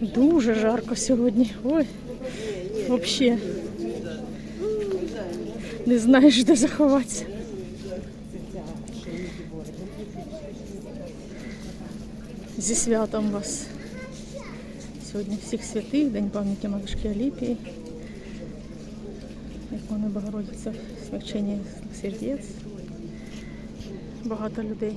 Дуже жарко сьогодні. Ой, взагалі. Не знаєш, де заховатися. Зі святом вас. Сьогодні всіх святих, День пам'яті матушки Аліпії. Ікона Богородиця, смягчення сердець. Багато людей.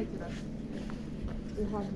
Teşekkürler.